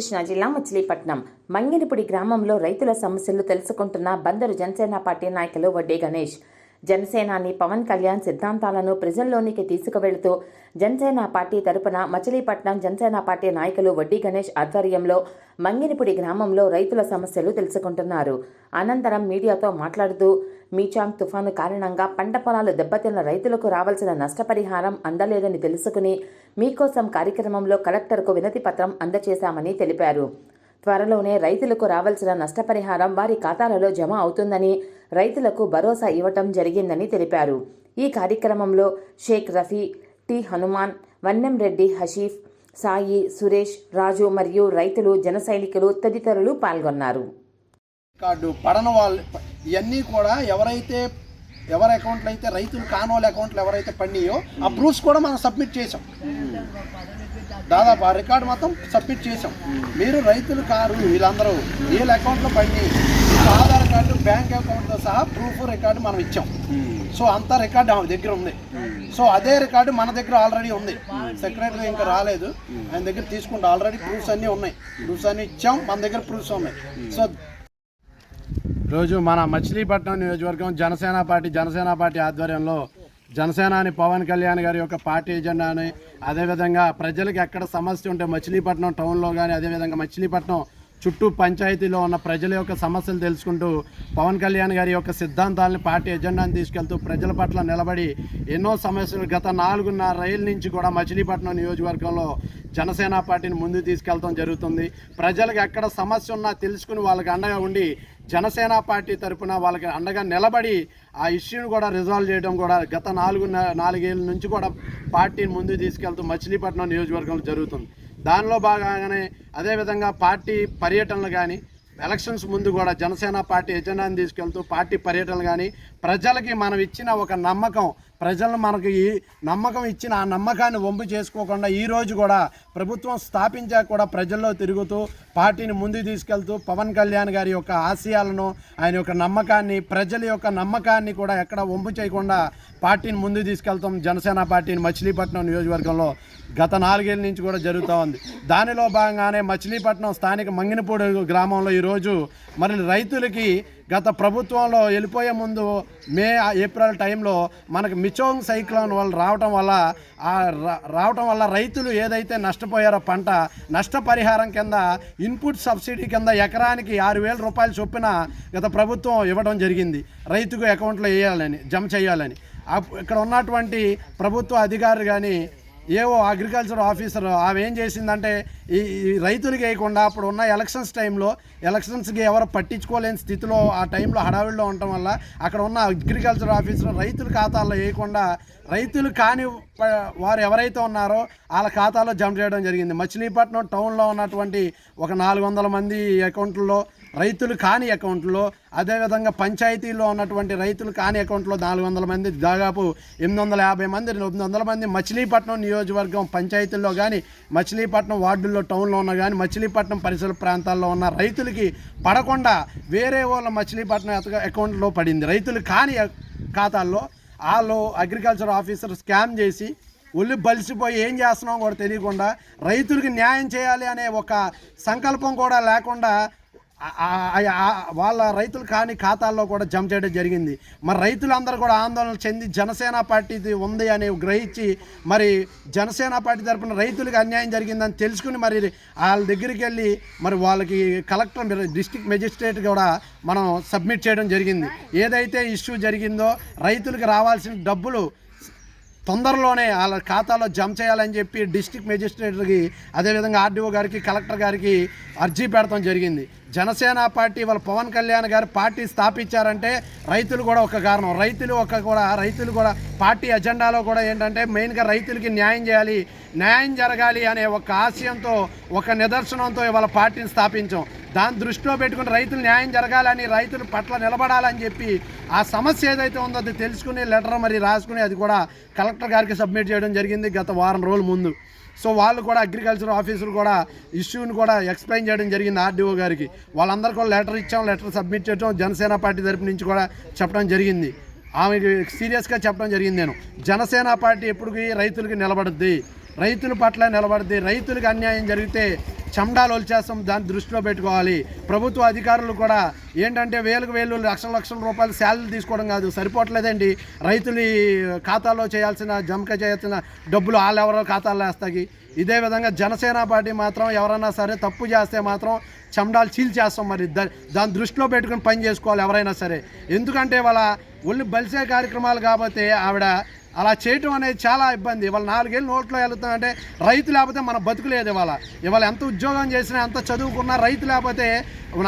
కృష్ణా జిల్లా మచిలీపట్నం మంగినపుడి గ్రామంలో రైతుల సమస్యలు తెలుసుకుంటున్న బందరు జనసేన పార్టీ నాయకులు వడ్డీ గణేష్. జనసేనాని పవన్ కళ్యాణ్ సిద్ధాంతాలను ప్రజల్లోనికి తీసుకువెళుతూ జనసేన పార్టీ తరపున మచిలీపట్నం జనసేన పార్టీ నాయకులు వడ్డీ గణేష్ ఆధ్వర్యంలో మంగినపుడి గ్రామంలో రైతుల సమస్యలు తెలుసుకుంటున్నారు. అనంతరం మీడియాతో మాట్లాడుతూ మీచాంగ్ తుఫాను కారణంగా పంట పొలాలు దెబ్బతిన్న రైతులకు రావాల్సిన నష్టపరిహారం అందలేదని తెలుసుకుని మీకోసం కార్యక్రమంలో కలెక్టర్కు వినతి పత్రం అందజేశామని తెలిపారు. త్వరలోనే రైతులకు రావాల్సిన నష్టపరిహారం వారి ఖాతాలలో జమ అవుతుందని రైతులకు భరోసా ఇవ్వటం జరిగిందని తెలిపారు. ఈ కార్యక్రమంలో షేక్ రఫీ టి హనుమాన్ వన్నెం రెడ్డి హషీఫ్ సాయి సురేష్ రాజు మరియు రైతులు జన సైనికులు తదితరులు పాల్గొన్నారు. కార్డు వాళ్ళు ఇవన్నీ కూడా ఎవరైతే ఎవరి అకౌంట్లు అయితే రైతులు కానోళ్ళ అకౌంట్లు ఎవరైతే పండియో ఆ ప్రూఫ్స్ కూడా మనం సబ్మిట్ చేసాం దాదాపు ఆ రికార్డు మొత్తం సబ్మిట్ చేసాం మీరు రైతులు కారు వీళ్ళందరూ వీళ్ళ అకౌంట్లో పండి ఆధార్ కార్డు బ్యాంక్ అకౌంట్తో సహా ప్రూఫ్ రికార్డు మనం ఇచ్చాం. సో అంత రికార్డు ఆమె దగ్గర ఉంది. సో అదే రికార్డు మన దగ్గర ఆల్రెడీ ఉంది. సెక్రటరీ ఇంకా రాలేదు. ఆయన దగ్గర తీసుకుంటే ఆల్రెడీ ప్రూఫ్స్ అన్నీ ఉన్నాయి. ప్రూఫ్స్ అన్నీ ఇచ్చాం. మన దగ్గర ప్రూఫ్స్ ఉన్నాయి. సో రోజు మన మచిలీపట్నం నియోజకవర్గం జనసేన పార్టీ జనసేన పార్టీ ఆధ్వర్యంలో జనసేనాని పవన్ కళ్యాణ్ గారి యొక్క పార్టీ ఎజెండాని అదేవిధంగా ప్రజలకు ఎక్కడ సమస్య ఉంటే మచిలీపట్నం టౌన్లో కానీ అదేవిధంగా మచిలీపట్నం చుట్టూ పంచాయతీలో ఉన్న ప్రజల యొక్క సమస్యలు తెలుసుకుంటూ పవన్ కళ్యాణ్ గారి యొక్క సిద్ధాంతాలను పార్టీ ఎజెండాని తీసుకెళ్తూ ప్రజల పట్ల నిలబడి ఎన్నో సమస్యలు గత నాలుగున్నర రైలు నుంచి కూడా మచిలీపట్నం నియోజకవర్గంలో జనసేన పార్టీని ముందుకు తీసుకెళ్తాం జరుగుతుంది. ప్రజలకు ఎక్కడ సమస్య ఉన్నా తెలుసుకుని వాళ్ళకి అండగా ఉండి జనసేన పార్టీ తరపున వాళ్ళకి అండగా నిలబడి ఆ ఇష్యూని కూడా రిజాల్వ్ చేయడం కూడా గత నాలుగు నాలుగేళ్ళ నుంచి కూడా పార్టీని ముందు తీసుకెళ్తూ మచిలీపట్నం నియోజకవర్గంలో జరుగుతుంది. దానిలో భాగంగానే అదేవిధంగా పార్టీ పర్యటనలు కానీ ఎలక్షన్స్ ముందు కూడా జనసేన పార్టీ ఎజెండాని తీసుకెళ్తూ పార్టీ పర్యటనలు కానీ ప్రజలకి మనం ఇచ్చిన ఒక నమ్మకం ప్రజలను మనకి ఈ నమ్మకం ఇచ్చిన ఆ నమ్మకాన్ని వంపు చేసుకోకుండా ఈ రోజు కూడా ప్రభుత్వం స్థాపించాక కూడా ప్రజల్లో తిరుగుతూ పార్టీని ముందుకు తీసుకెళ్తూ పవన్ కళ్యాణ్ గారి యొక్క ఆశయాలను ఆయన యొక్క నమ్మకాన్ని ప్రజల యొక్క నమ్మకాన్ని కూడా ఎక్కడ వంపు చేయకుండా పార్టీని ముందుకు తీసుకెళ్తాం. జనసేన పార్టీని మచిలీపట్నం నియోజకవర్గంలో గత నాలుగేళ్ళ నుంచి కూడా జరుగుతూ ఉంది. దానిలో భాగంగానే మచిలీపట్నం స్థానిక మంగినపూడి గ్రామంలో ఈరోజు మరి రైతులకి గత ప్రభుత్వంలో వెళ్ళిపోయే ముందు మే ఏప్రిల్ టైంలో మనకు మిచోంగ్ సైక్లోన్ వల్ల రావటం వల్ల ఆ రావటం వల్ల రైతులు ఏదైతే నష్టపోయారో పంట నష్టపరిహారం కింద ఇన్పుట్ సబ్సిడీ కింద ఎకరానికి ఆరు వేల రూపాయలు చొప్పున గత ప్రభుత్వం ఇవ్వడం జరిగింది. రైతుకు అకౌంట్లో వేయాలని జమ చేయాలని. ఇక్కడ ఉన్నటువంటి ప్రభుత్వ అధికారులు కానీ ఏవో అగ్రికల్చర్ ఆఫీసర్ ఆమె ఏం చేసిందంటే ఈ రైతులకి వేయకుండా అప్పుడు ఉన్న ఎలక్షన్స్ టైంలో ఎలక్షన్స్కి ఎవరు పట్టించుకోలేని స్థితిలో ఆ టైంలో హడావిడిలో ఉండటం వల్ల అక్కడ ఉన్న అగ్రికల్చర్ ఆఫీసర్ రైతుల ఖాతాల్లో వేయకుండా రైతులు కాని వారు ఎవరైతే ఉన్నారో వాళ్ళ ఖాతాలో జమ చేయడం జరిగింది. మచిలీపట్నం టౌన్లో ఉన్నటువంటి ఒక నాలుగు వందల మంది అకౌంట్లలో రైతులు కాని అకౌంట్లో అదేవిధంగా పంచాయతీలో ఉన్నటువంటి రైతులు కాని అకౌంట్లో నాలుగు వందల మంది దాదాపు ఎనిమిది వందల యాభై మంది ఎనిమిది వందల మంది మచిలీపట్నం నియోజకవర్గం పంచాయతీల్లో కానీ మచిలీపట్నం వార్డుల్లో టౌన్లో ఉన్న కానీ మచిలీపట్నం పరిసర ప్రాంతాల్లో ఉన్న రైతులకి పడకుండా వేరే వాళ్ళ మచిలీపట్నం అకౌంట్లో పడింది. రైతులు కాని ఖాతాల్లో వాళ్ళు అగ్రికల్చర్ ఆఫీసర్ స్కామ్ చేసి ఒళ్ళు బలిసిపోయి ఏం చేస్తున్నాం కూడా తెలియకుండా రైతులకి న్యాయం చేయాలి అనే ఒక సంకల్పం కూడా లేకుండా వాళ్ళ రైతులు కాని ఖాతాల్లో కూడా జమ చేయడం జరిగింది. మరి రైతులందరూ కూడా ఆందోళన చెంది జనసేన పార్టీది ఉంది అని గ్రహించి మరి జనసేన పార్టీ తరపున రైతులకు అన్యాయం జరిగిందని తెలుసుకుని మరి వాళ్ళ దగ్గరికి వెళ్ళి మరి వాళ్ళకి కలెక్టర్ డిస్టిక్ మెజిస్ట్రేట్ కూడా మనం సబ్మిట్ చేయడం జరిగింది. ఏదైతే ఇష్యూ జరిగిందో రైతులకు రావాల్సిన డబ్బులు తొందరలోనే వాళ్ళ ఖాతాలో జమ చేయాలని చెప్పి డిస్టిక్ మెజిస్ట్రేట్కి అదేవిధంగా ఆర్డీఓ గారికి కలెక్టర్ గారికి అర్జీ పెడతాం జరిగింది. జనసేన పార్టీ వాళ్ళ పవన్ కళ్యాణ్ గారు పార్టీ స్థాపించారంటే రైతులు కూడా ఒక కారణం. రైతులు ఒక కూడా రైతులు కూడా పార్టీ ఎజెండాలో కూడా ఏంటంటే మెయిన్గా రైతులకి న్యాయం చేయాలి న్యాయం జరగాలి అనే ఒక ఆశయంతో ఒక నిదర్శనంతో ఇవాళ పార్టీని స్థాపించాం. దాన్ని దృష్టిలో పెట్టుకుని రైతులు న్యాయం జరగాలని రైతుల పట్ల నిలబడాలని చెప్పి ఆ సమస్య ఏదైతే ఉందో అది తెలుసుకుని లెటర్ మరి రాసుకుని అది కూడా కలెక్టర్ గారికి సబ్మిట్ చేయడం జరిగింది గత వారం రోజుల ముందు. సో వాళ్ళు కూడా అగ్రికల్చర్ ఆఫీసులు కూడా ఇష్యూని కూడా ఎక్స్ప్లెయిన్ చేయడం జరిగింది ఆర్డీఓ గారికి. వాళ్ళందరూ కూడా లెటర్ ఇచ్చాం లెటర్ సబ్మిట్ చేయడం జనసేన పార్టీ తరపు నుంచి కూడా చెప్పడం జరిగింది. ఆమెకి సీరియస్గా చెప్పడం జరిగింది నేను. జనసేన పార్టీ ఎప్పటికీ రైతులకి నిలబడుద్ది? రైతుల పట్ల నిలబడుద్ది రైతులకు అన్యాయం జరిగితే చండాలు వచ్చేస్తాం దాన్ని దృష్టిలో పెట్టుకోవాలి. ప్రభుత్వ అధికారులు కూడా ఏంటంటే వేలకు వేలు లక్షల లక్షల రూపాయలు శాలరీ తీసుకోవడం కాదు సరిపోవట్లేదండి. రైతులు ఖాతాలో చేయాల్సిన జమక చేయాల్సిన డబ్బులు వాళ్ళెవరో ఖాతాల్లో వేస్తాయి. ఇదే విధంగా జనసేన పార్టీ మాత్రం ఎవరైనా సరే తప్పు చేస్తే మాత్రం చండాలు చీల్చేస్తాం మరి. దాన్ని దృష్టిలో పెట్టుకుని పని చేసుకోవాలి ఎవరైనా సరే. ఎందుకంటే వాళ్ళ ఒళ్ళు బలిసే కార్యక్రమాలు కాబట్టి ఆవిడ అలా చేయటం అనేది చాలా ఇబ్బంది. ఇవాళ నాలుగేళ్ళు నోట్లో వెళ్తామంటే రైతు లేకపోతే మన బతుకులేదు ఇవాళ. ఇవాళ ఎంత ఉద్యోగం చేసినా ఎంత చదువుకున్నా రైతు లేకపోతే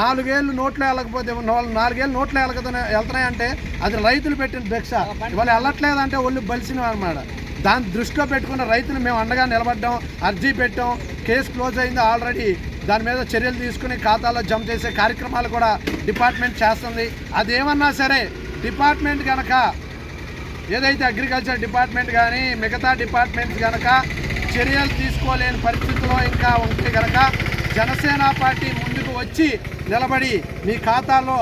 నాలుగేళ్ళు నోట్లో వెళ్ళకపోతే వాళ్ళు నాలుగేళ్ళు నోట్లో వెళ్ళకపోతే వెళ్తున్నాయంటే అది రైతులు పెట్టిన భిక్ష. ఇవాళ వెళ్ళట్లేదంటే ఒళ్ళు బలిసినవి అనమాట దాన్ని దృష్టిలో పెట్టుకున్న రైతులు మేము అండగా నిలబడ్డాం అర్జీ పెట్టాం కేసు క్లోజ్ అయింది ఆల్రెడీ. దాని మీద చర్యలు తీసుకుని ఖాతాలో జమ చేసే కార్యక్రమాలు కూడా డిపార్ట్మెంట్ చేస్తుంది. అదేమన్నా సరే డిపార్ట్మెంట్ కనుక ఏదైతే అగ్రికల్చర్ డిపార్ట్మెంట్ కానీ మిగతా డిపార్ట్మెంట్స్ కనుక చర్యలు తీసుకోలేని పరిస్థితిలో ఇంకా ఉంటే కనుక జనసేన పార్టీ ముందుకు వచ్చి నిలబడి మీ ఖాతాలో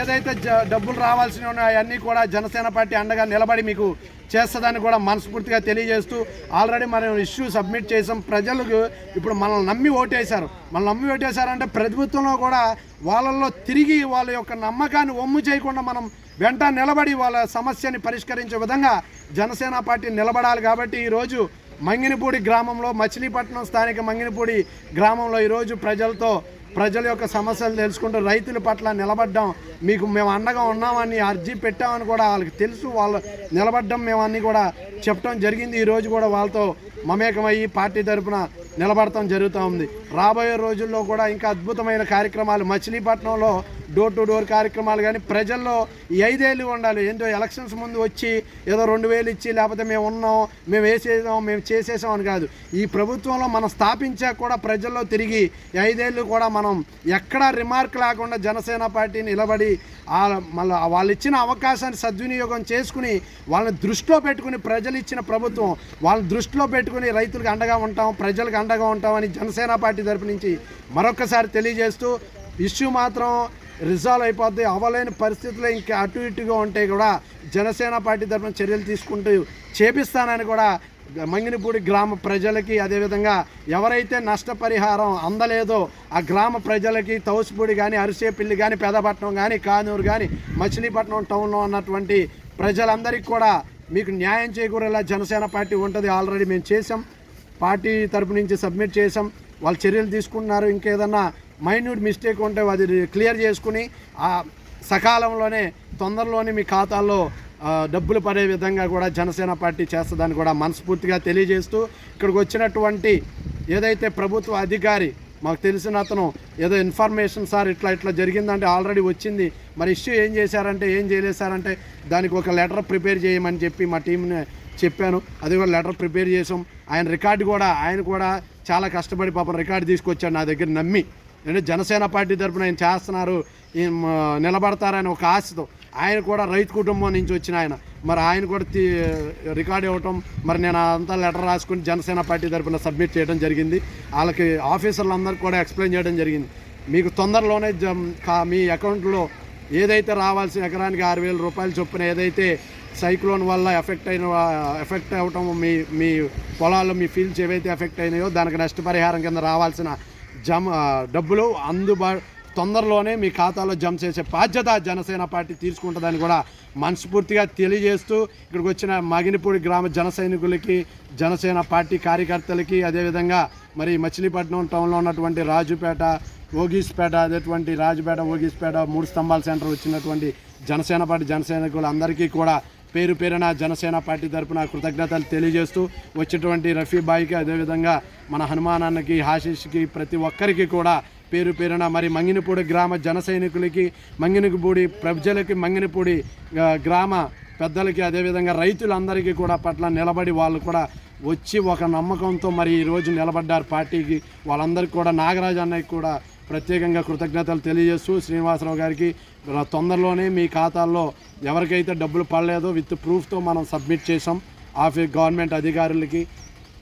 ఏదైతే జ డబ్బులు రావాల్సినవి ఉన్నాయో అవన్నీ కూడా జనసేన పార్టీ అండగా నిలబడి మీకు చేస్తుందని కూడా మనస్ఫూర్తిగా తెలియజేస్తూ ఆల్రెడీ మనం ఇష్యూ సబ్మిట్ చేసాం. ప్రజలకు ఇప్పుడు మనల్ని నమ్మి ఓటేశారు. మనల్ని నమ్మి ఓటేశారంటే ప్రభుత్వంలో కూడా వాళ్ళల్లో తిరిగి వాళ్ళ యొక్క నమ్మకాన్ని ఒమ్ము చేయకుండా మనం వెంట నిలబడి వాళ్ళ సమస్యని పరిష్కరించే విధంగా జనసేన పార్టీ నిలబడాలి కాబట్టి ఈరోజు మంగినపూడి గ్రామంలో మచిలీపట్నం స్థానిక మంగినపూడి గ్రామంలో ఈరోజు ప్రజలతో ప్రజల యొక్క సమస్యలు తెలుసుకుంటూ రైతుల పట్ల నిలబడ్డం. మీకు మేము అండగా ఉన్నామని అర్జీ పెట్టామని కూడా వాళ్ళకి తెలుసు. వాళ్ళు నిలబడ్డం మేము అన్నీ కూడా చెప్పడం జరిగింది. ఈరోజు కూడా వాళ్ళతో మమేకమయ్యి పార్టీ తరపున నిలబడటం జరుగుతూ ఉంది. రాబోయే రోజుల్లో కూడా ఇంకా అద్భుతమైన కార్యక్రమాలు మచిలీపట్నంలో డోర్ టు డోర్ కార్యక్రమాలు కానీ ప్రజల్లో ఐదేళ్ళు ఉండాలి. ఏంటో ఎలక్షన్స్ ముందు వచ్చి ఏదో రెండు వేలు ఇచ్చి లేకపోతే మేము ఉన్నాం మేము వేసేసాం మేము చేసేసాం అని కాదు. ఈ ప్రభుత్వంలో మనం స్థాపించాక కూడా ప్రజల్లో తిరిగి ఐదేళ్ళు కూడా మనం ఎక్కడా రిమార్క్ లేకుండా జనసేన పార్టీ నిలబడి మళ్ళీ వాళ్ళు ఇచ్చిన అవకాశాన్ని సద్వినియోగం చేసుకుని వాళ్ళని దృష్టిలో పెట్టుకుని ప్రజలు ఇచ్చిన ప్రభుత్వం వాళ్ళని దృష్టిలో పెట్టుకుని రైతులకు అండగా ఉంటాం ప్రజలకు అండగా ఉంటామని జనసేన పార్టీ తరపు నుంచి మరొకసారి తెలియజేస్తూ ఇష్యూ మాత్రం రిజాల్వ్ అయిపోద్ది అవ్వలేని పరిస్థితుల్లో ఇంకా అటు ఇటుగా ఉంటే కూడా జనసేన పార్టీ తరఫున చర్యలు తీసుకుంటూ చేపిస్తానని కూడా మంగినపూడి గ్రామ ప్రజలకి అదేవిధంగా ఎవరైతే నష్టపరిహారం అందలేదో ఆ గ్రామ ప్రజలకి తౌసిపూడి కానీ అరిసేపిల్లి కానీ పెదపట్నం కానీ కానూరు కానీ మచిలీపట్నం టౌన్లో ఉన్నటువంటి ప్రజలందరికీ కూడా మీకు న్యాయం చేకూరేలా జనసేన పార్టీ ఉంటుంది. ఆల్రెడీ మేము చేసాం పార్టీ తరపు నుంచి సబ్మిట్ చేసాం వాళ్ళు చర్యలు తీసుకుంటున్నారు. ఇంకేదన్నా మైన్యూట్ మిస్టేక్ ఉంటే అది క్లియర్ చేసుకుని ఆ సకాలంలోనే తొందరలోనే మీ ఖాతాల్లో డబ్బులు పడే విధంగా కూడా జనసేన పార్టీ చేస్తుందని కూడా మనస్ఫూర్తిగా తెలియజేస్తూ ఇక్కడికి వచ్చినటువంటి ఏదైతే ప్రభుత్వ అధికారి మాకు తెలిసిన అతను ఏదో ఇన్ఫర్మేషన్ సార్ ఇట్లా ఇట్లా జరిగిందంటే ఆల్రెడీ వచ్చింది. మరి ఇష్యూ ఏం చేశారంటే ఏం చేయలేసారంటే దానికి ఒక లెటర్ ప్రిపేర్ చేయమని చెప్పి మా టీంని చెప్పాను. అది కూడా లెటర్ ప్రిపేర్ చేసాం. ఆయన రికార్డు కూడా ఆయన కూడా చాలా కష్టపడి పాపం రికార్డు తీసుకొచ్చాడు నా దగ్గర నమ్మి. అంటే జనసేన పార్టీ తరపున ఆయన చేస్తున్నారు నిలబడతారని ఒక ఆశతో. ఆయన కూడా రైతు కుటుంబం నుంచి వచ్చిన ఆయన. మరి ఆయన కూడా తీ రికార్డ్ ఇవ్వటం మరి నేను అంతా లెటర్ రాసుకుని జనసేన పార్టీ తరఫున సబ్మిట్ చేయడం జరిగింది. వాళ్ళకి ఆఫీసర్లందరికీ కూడా ఎక్స్ప్లెయిన్ చేయడం జరిగింది. మీకు తొందరలోనే కా- మీ అకౌంట్లో ఏదైతే రావాల్సిన ఎకరానికి ఆరు వేల రూపాయలు చొప్పున ఏదైతే సైక్లోన్ వల్ల ఎఫెక్ట్ అయిన ఎఫెక్ట్ అవ్వటం మీ మీ పొలాల్లో మీ ఫీల్డ్స్ ఏవైతే ఎఫెక్ట్ అయినాయో దానికి నష్టపరిహారం కింద రావాల్సిన జమ డబ్బులు అందుబా తొందరలోనే మీ ఖాతాలో జమ చేసే బాధ్యత జనసేన పార్టీ తీసుకుంటుందని కూడా మనస్ఫూర్తిగా తెలియజేస్తూ ఇక్కడికి వచ్చిన మగినిపూడి గ్రామ జన సైనికులకి జనసేన పార్టీ కార్యకర్తలకి అదేవిధంగా మరి మచిలీపట్నం టౌన్లో ఉన్నటువంటి రాజుపేట ఓగీస్పేట అదేటువంటి రాజుపేట ఓగీస్పేట మూడు స్తంభాల సెంటర్ వచ్చినటువంటి జనసేన పార్టీ జనసైనికులు అందరికీ కూడా పేరు పేరున జనసేన పార్టీ తరపున కృతజ్ఞతలు తెలియజేస్తూ వచ్చినటువంటి రఫీ బాయ్కి అదేవిధంగా మన హనుమానాన్నకి హాషిష్కి ప్రతి ఒక్కరికి కూడా పేరు పేరున మరి మంగినపూడి గ్రామ జన సైనికులకి మంగినపూడి ప్రజలకి మంగినపూడి గ్రామ పెద్దలకి అదేవిధంగా రైతులందరికీ కూడా పట్ల నిలబడి వాళ్ళు కూడా వచ్చి ఒక నమ్మకంతో మరి ఈరోజు నిలబడ్డారు పార్టీకి. వాళ్ళందరికీ కూడా నాగరాజు అన్నయ్యకి కూడా ప్రత్యేకంగా కృతజ్ఞతలు తెలియజేస్తూ శ్రీనివాసరావు గారికి తొందరలోనే మీ ఖాతాల్లో ఎవరికైతే డబ్బులు పడలేదో విత్ ప్రూఫ్తో మనం సబ్మిట్ చేసాం ఆఫీస్ గవర్నమెంట్ అధికారులకి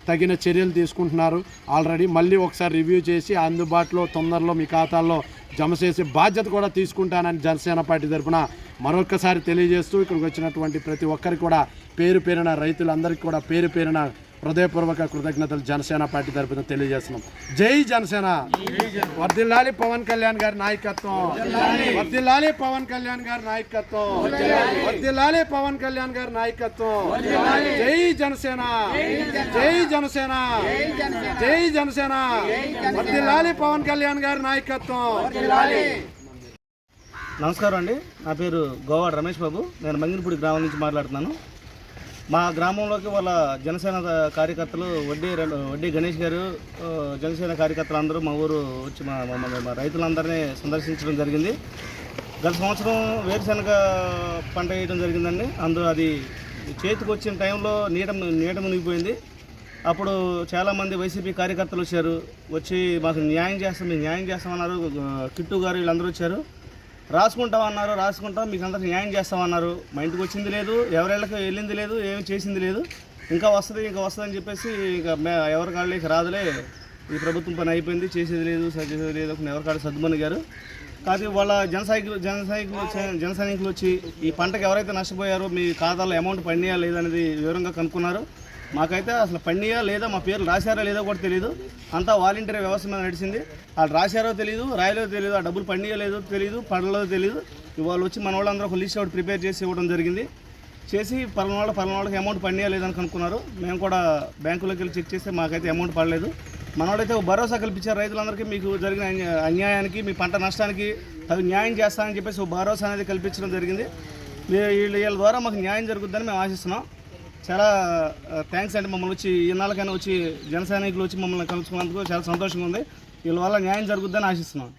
తగిన చర్యలు తీసుకుంటున్నారు. ఆల్రెడీ మళ్ళీ ఒకసారి రివ్యూ చేసి అందుబాటులో తొందరలో మీ ఖాతాల్లో జమ చేసే బాధ్యత కూడా తీసుకుంటానని జనసేన పార్టీ తరఫున మరొకసారి తెలియజేస్తూ ఇక్కడికి వచ్చినటువంటి ప్రతి ఒక్కరికి కూడా పేరు పేరిన రైతులందరికీ కూడా పేరు పేరిన హృదయపూర్వక కృతజ్ఞతలు జనసేన పార్టీ తరపున తెలియజేస్తున్నాం. జై జనసేన. వర్దిల్లాలి పవన్ కళ్యాణ్ గారి నాయకత్వం. వర్దిల్లాలి పవన్ కళ్యాణ్ గారి నాయకత్వం. వర్దిల్లాలి పవన్ కళ్యాణ్ గారి నాయకత్వం. జై జనసేన. జై జనసేన. జై జనసేన. వర్దిల్లాలి పవన్ కళ్యాణ్ గారి నాయకత్వం. నమస్కారం అండి. నా పేరు గోవాడ రమేష్ బాబు. నేను మంగినపూడి గ్రామం నుంచి మాట్లాడుతున్నాను. మా గ్రామంలోకి వాళ్ళ జనసేన కార్యకర్తలు వడ్డీ వడ్డీ గణేష్ గారు జనసేన కార్యకర్తలు అందరూ మా ఊరు వచ్చి మా మా- రైతులందరినీ సందర్శించడం జరిగింది. గత సంవత్సరం వేరుశనగ పంట వేయడం జరిగిందండి. అందులో అది చేతికి వచ్చిన టైంలో నీడ నీడ మునిగిపోయింది. అప్పుడు చాలామంది వైసీపీ కార్యకర్తలు వచ్చారు. వచ్చి మాకు న్యాయం చేస్తాం మేము న్యాయం చేస్తామన్నారు. కిట్టు గారు వీళ్ళందరూ వచ్చారు. రాసుకుంటామన్నారు రాసుకుంటాం మీకు అందరికి న్యాయం చేస్తామన్నారు. మా ఇంటికి వచ్చింది లేదు ఎవరెళ్ళకి వెళ్ళింది లేదు ఏమి చేసింది లేదు. ఇంకా వస్తుంది ఇంకా వస్తుంది అని చెప్పేసి ఇంకా ఎవరి కాళ్ళకి రాదులే. ఈ ప్రభుత్వం పని అయిపోయింది చేసేది లేదు చేసేది లేదు ఎవరి కాడ కాళ్ళు సర్దుమణిగారు కాదు వాళ్ళ జనసైకులు జనసైకులు జన వచ్చి- సైనికులు వచ్చి ఈ పంటకు ఎవరైతే నష్టపోయారో మీ ఖాతాలో అమౌంట్ పండియా లేదనేది వివరంగా కనుక్కున్నారు. మాకైతే అసలు పండియా లేదా మా పేరు రాశారా లేదో కూడా తెలియదు అంతా వాలంటీర్ వ్యవస్థ మీద నడిచింది. వాళ్ళు రాశారో తెలియదు రాయలో తెలియదు ఆ డబ్బులు పండియో లేదో తెలియదు పడలేదో తెలియదు ఇవాళ వచ్చి మన వాళ్ళందరూ ఒక లిస్ట్ ఒకటి ప్రిపేర్ చేసి ఇవ్వడం జరిగింది. చేసి పలానా వాళ్ళ పలానా వాళ్ళకి అమౌంట్ పండియా లేదని కనుక్కున్నారు మేము కూడా బ్యాంకులోకి వెళ్ళి చెక్ చేస్తే మాకైతే అమౌంట్ పడలేదు. మనవాడైతే ఒక భరోసా కల్పించారు రైతులందరికీ మీకు జరిగిన అన్యాయానికి మీ పంట నష్టానికి తగు న్యాయం చేస్తానని చెప్పేసి ఒక భరోసా అనేది కల్పించడం జరిగింది. వీళ్ళ వీళ్ళ ద్వారా మాకు న్యాయం జరుగుద్దని మేము ఆశిస్తున్నాం. చాలా థ్యాంక్స్ అండి మమ్మల్ని వచ్చి ఇన్నాళ్ళకైనా వచ్చి జన సైనికులు వచ్చి మమ్మల్ని కలుసుకున్నందుకు చాలా సంతోషంగా ఉంది. వీళ్ళ వల్ల న్యాయం జరుగుద్దని ఆశిస్తున్నాను